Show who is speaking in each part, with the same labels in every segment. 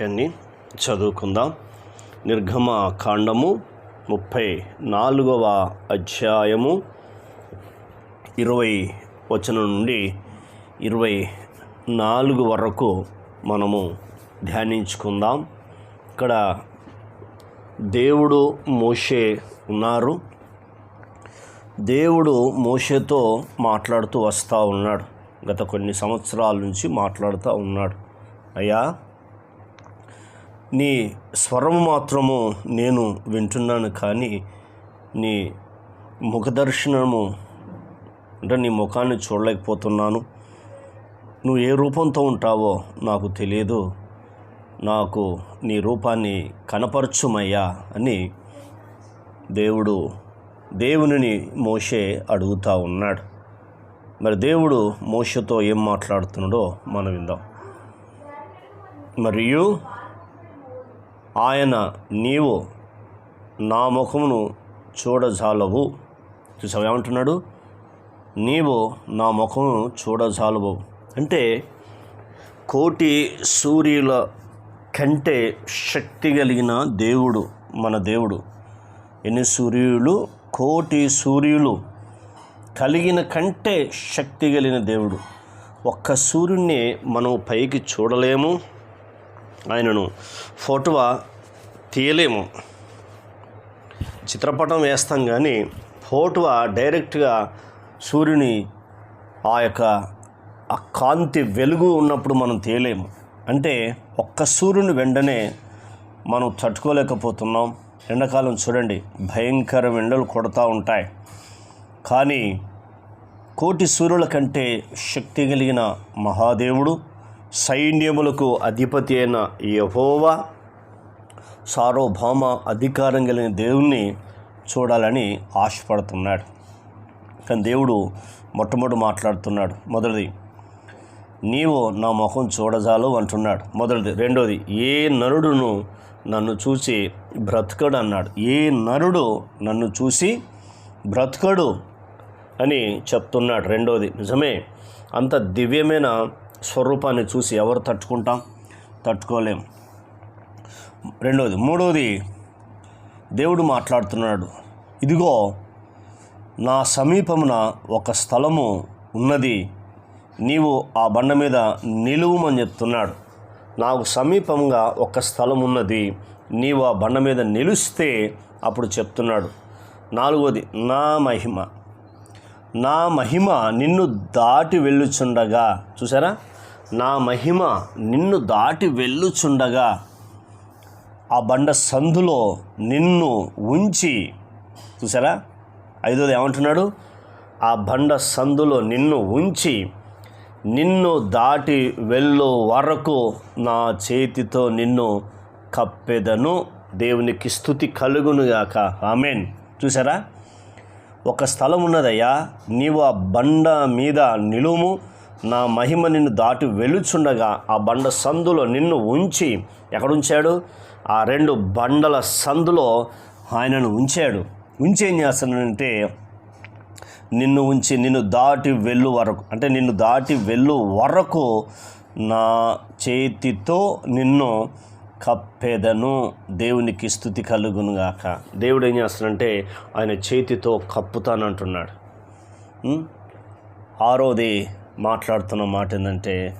Speaker 1: వాక్యాన్ని చదువుకుందాం. నిర్గమ కాండము ముప్పై నాలుగవ అధ్యాయము ఇరవై వచనం నుండి ఇరవై నాలుగు వరకు మనము ధ్యానించుకుందాం. ఇక్కడ దేవుడు మోషే ఉన్నారు. దేవుడు మోషేతో మాట్లాడుతూ వస్తూ ఉన్నాడు. గత కొన్ని సంవత్సరాల నుంచి మాట్లాడుతూ ఉన్నాడు. అయ్యా నీ స్వరం మాత్రము నేను వింటున్నాను కానీ నీ ముఖదర్శనము అంటే నీ ముఖాన్ని చూడలేకపోతున్నాను. నువ్వు ఏ రూపంతో ఉంటావో నాకు తెలియదు. నాకు నీ రూపాన్ని కనపరచుమయ్యా అని దేవుడు దేవునిని మోషే అడుగుతా ఉన్నాడు. మరి దేవుడు మోషతో ఏం మాట్లాడుతున్నాడో మనం విందాం. మరియు ఆయన నీవు నా ముఖమును చూడజాలవు. చూసావు? ఏమంటున్నాడు? నీవు నా ముఖమును చూడజాలవు. అంటే కోటి సూర్యుల కంటే శక్తి కలిగిన దేవుడు మన దేవుడు. ఎన్ని సూర్యులు? కోటి సూర్యులు కలిగిన కంటే శక్తి కలిగిన దేవుడు. ఒక్క సూర్యుడిని మనం పైకి చూడలేము. ఆయనను ఫోటో తీయలేము. చిత్రపటం వేస్తాం కానీ ఫోటో డైరెక్ట్గా సూర్యుని ఆ యొక్క ఆ కాంతి వెలుగు ఉన్నప్పుడు మనం తీయలేము. అంటే ఒక్క సూర్యుని వెంటనే మనం తట్టుకోలేకపోతున్నాం. ఎండాకాలం చూడండి భయంకర ఎండలు కొడతా ఉంటాయి. కానీ కోటి సూర్యుల కంటే శక్తి కలిగిన మహాదేవుడు సైన్యములకు అధిపతి అయిన యహోవా సార్వభౌమ అధికారం కలిగిన దేవుణ్ణి చూడాలని ఆశపడుతున్నాడు. కానీ దేవుడు మొట్టమొదటి మాట్లాడుతున్నాడు. మొదటిది నీవు నా ముఖం చూడజాలు అంటున్నాడు. మొదటిది రెండోది ఏ నరుడును నన్ను చూసి బ్రతకడు అన్నాడు. ఏ నరుడు నన్ను చూసి బ్రతకడు అని చెప్తున్నాడు. రెండోది నిజమే అంత దివ్యమైన స్వరూపాన్ని చూసి ఎవరు తట్టుకుంటాం? తట్టుకోలేం. రెండవది మూడవది దేవుడు మాట్లాడుతున్నాడు. ఇదిగో నా సమీపమున ఒక స్థలము ఉన్నది. నీవు ఆ బండ మీద నిలువుమని చెప్తున్నాడు. నాకు సమీపంగా ఒక స్థలం ఉన్నది. నీవు ఆ బండ మీద నిలుస్తే అప్పుడు చెప్తున్నాడు. నాలుగవది నా మహిమ. నా మహిమ నిన్ను దాటి వెళ్ళుచుండగా. చూసారా? నా మహిమ నిన్ను దాటి వెళ్ళుచుండగా ఆ బండ సందులో నిన్ను ఉంచి చూసారా ఐదోది ఏమంటున్నాడు? ఆ బండ సందులో నిన్ను ఉంచి నిన్ను దాటి వెళ్ళు వరకు నా చేతితో నిన్ను కప్పెదను. దేవునికి స్థుతి కలుగునుగాక ఆమెన్. చూసారా ఒక స్థలం ఉన్నదయ్యా. నీవు ఆ బండ మీద నిలుము నా మహిమ నిన్ను దాటి వెలుచుండగా ఆ బండ సందులో నిన్ను ఉంచి ఎక్కడ ఉంచాడు ఆ రెండు బండల సందులో ఆయనను ఉంచాడు. ఉంచి ఏం చేస్తానంటే నిన్ను ఉంచి నిన్ను దాటి వెళ్ళు వరకు అంటే నిన్ను దాటి వెళ్ళు వరకు నా చేతితో నిన్ను కప్పేదను. దేవునికి స్థుతి కలుగునుగాక దేవుడు ఏం చేస్తాడంటే ఆయన చేతితో కప్పుతానంటున్నాడు. ఆరోది మాట్లాడుతున్న మాట ఏంటంటే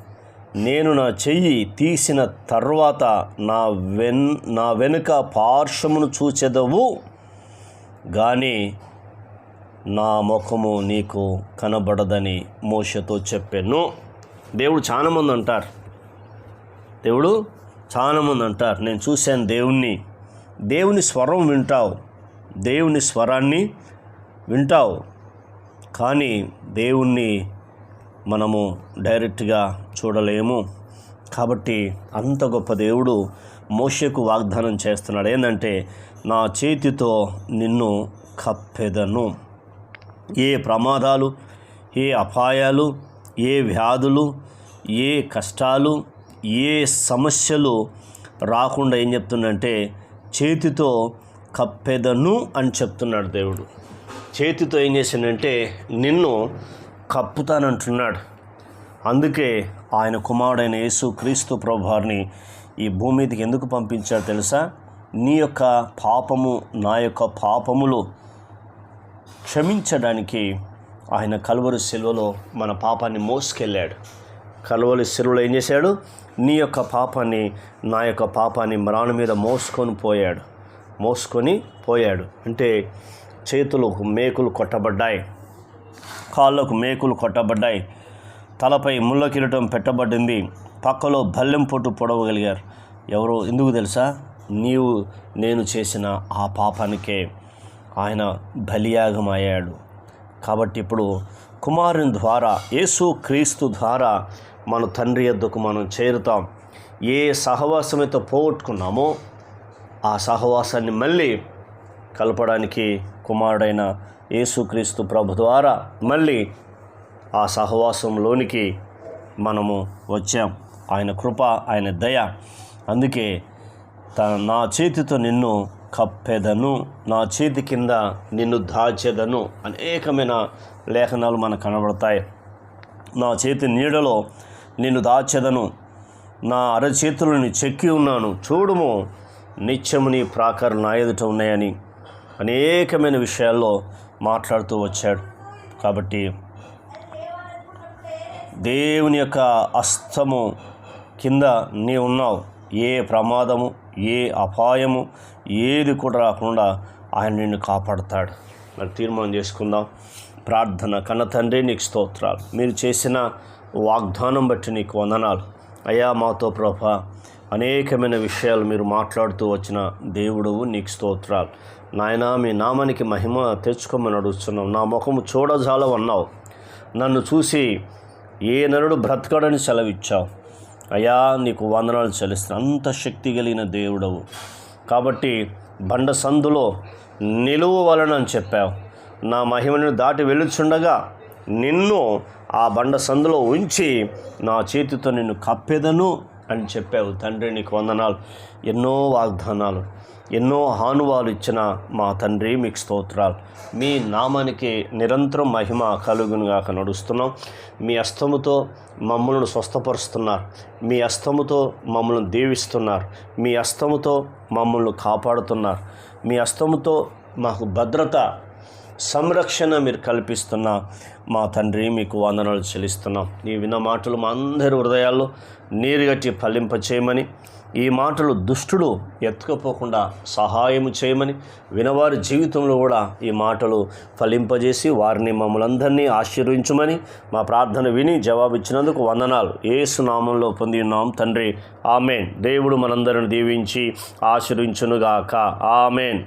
Speaker 1: నేను నా చెయ్యి తీసిన తర్వాత నా వెన్ నా వెనుక పార్శ్వమును చూచెదవు కానీ నా ముఖము నీకు కనబడదని మోషతో చెప్పాను. దేవుడు చాలామంది అంటారు. దేవుడు చాలామంది అంటారు. నేను చూశాను దేవుణ్ణి. దేవుని స్వరం వింటావు. దేవుని స్వరాన్ని వింటావు. కానీ దేవుణ్ణి మనము డైరెక్ట్గా చూడలేము. కాబట్టి అంత గొప్ప దేవుడు మోషకు వాగ్దానం చేస్తున్నాడు. ఏంటంటే నా చేతితో నిన్ను కప్పెదను. ఏ ప్రమాదాలు ఏ అపాయాలు ఏ వ్యాధులు ఏ కష్టాలు ఏ సమస్యలు రాకుండా ఏం చెప్తుందంటే చేతితో కప్పెదను అని చెప్తున్నాడు దేవుడు. చేతితో ఏం చేసిందంటే నిన్ను కప్పుతానంటున్నాడు. అందుకే ఆయన కుమారుడైన యేసు క్రీస్తు ప్రభువారిని ఈ భూమి మీదకి ఎందుకు పంపించాడు తెలుసా? నీ యొక్క పాపము నా యొక్క పాపములు క్షమించడానికి ఆయన కలువరి శిలువలో మన పాపాన్ని మోసుకెళ్ళాడు. కలువరి శిలువలో ఏం చేశాడు? నీ యొక్క పాపాన్ని నా యొక్క పాపాన్ని మ్రాను మీద మోసుకొని పోయాడు. మోసుకొని పోయాడు. అంటే చేతులు మేకులు కొట్టబడ్డాయి. కాళ్ళకు మేకులు కొట్టబడ్డాయి. తలపై ముళ్ళ కిరీటం పెట్టబడింది. పక్కలో బల్లెం పొట్టు పొడవగలిగారు. ఎవరు ఎందుకు తెలుసా? నీవు నేను చేసిన ఆ పాపానికే ఆయన బలియాగం అయ్యాడు కాబట్టి ఇప్పుడు కుమారుని ద్వారా యేసు క్రీస్తు ద్వారా మన తండ్రి ఎద్దుకు మనం చేరుతాం. ఏ సహవాసమైతే పోగొట్టుకున్నామో ఆ సహవాసాన్ని మళ్ళీ కలపడానికి కుమారుడైన యేసుక్రీస్తు ప్రభు ద్వారా మళ్ళీ ఆ సహవాసంలోనికి మనము వచ్చాం. ఆయన కృప ఆయన దయ. అందుకే తన నా చేతితో నిన్ను కప్పెదను నా చేతి కింద నిన్ను దాచెదను అనేకమైన లేఖనాలు మనకు కనబడతాయి. నా చేతి నీడలో నిన్ను దాచెదను నా అరచేతులను చెక్కి ఉన్నాను. చూడుము నిత్యము నీ ప్రాకారం నా ఎదుట ఉన్నాయని. అనేకమైన విషయాల్లో మాట్లాడుతూ వచ్చాడు. కాబట్టి దేవుని యొక్క అస్తము కింద నీ ఉన్నావు. ఏ ప్రమాదము ఏ అపాయము ఏది కూడా రాకుండా ఆయన నిన్ను కాపాడుతాడు. మరి తీర్మానం చేసుకుందాం. ప్రార్థన కన్న తండ్రి నీకు స్తోత్రాలు. మీరు చేసిన వాగ్దానం బట్టి నీకు వందనాలు. అయ్యా మాతో ప్రభా అనేకమైన విషయాలు మీరు మాట్లాడుతూ వచ్చిన దేవుడు నీకు స్తోత్రాలు. నాయనా మీ నామానికి మహిమ తెచ్చుకోమని అడుగుతున్నాం నా ముఖము చూడజాలవన్నావు. నన్ను చూసి ఏ నరుడు బ్రతకడని సెలవిచ్చావు. అయ్యా నీకు వందనాలు చెల్లిస్తాను అంత శక్తి కలిగిన దేవుడవు. కాబట్టి బండ సందులో నిలువు వలన అని చెప్పావు. నా మహిమను దాటి వెళ్ళుచుండగా నిన్ను ఆ బండ సందులో ఉంచి నా చేతితో నిన్ను కప్పెదను. అని చెప్పావు. తండ్రి నీకు వందనాలు. ఎన్నో వాగ్దానాలు ఎన్నో హానువాలు ఇచ్చిన మా తండ్రి మీకు స్తోత్రాలు. మీ నామానికి నిరంతరం మహిమ కలుగునుగాక నడుస్తున్నాం. మీ అస్తముతో మమ్మల్ని స్వస్థపరుస్తున్నారు. మీ అస్తముతో మమ్మల్ని దీవిస్తున్నారు. మీ అస్తముతో మమ్మల్ని కాపాడుతున్నారు. మీ అస్తముతో మాకు భద్రత సంరక్షణ మీరు కల్పిస్తున్న మా తండ్రి మీకు వందనాలు చెల్లిస్తున్నాం. ఈ విన్న మాటలు మా అందరి హృదయాల్లో నీరుగట్టి ఫలింప చేయమని ఈ మాటలు దుష్టుడు ఎత్తుకపోకుండా సహాయము చేయమని వినవారి జీవితంలో కూడా ఈ మాటలు ఫలింపజేసి వారిని మమ్మల్ని అందరినీ ఆశీర్వించమని మా ప్రార్థన విని జవాబిచ్చినందుకు వందనాలు. ఏసు నామంలో పొంది ఉన్నాం తండ్రి. ఆమెన్. దేవుడు మనందరిని దీవించి ఆశీర్వించునుగాక ఆమెన్.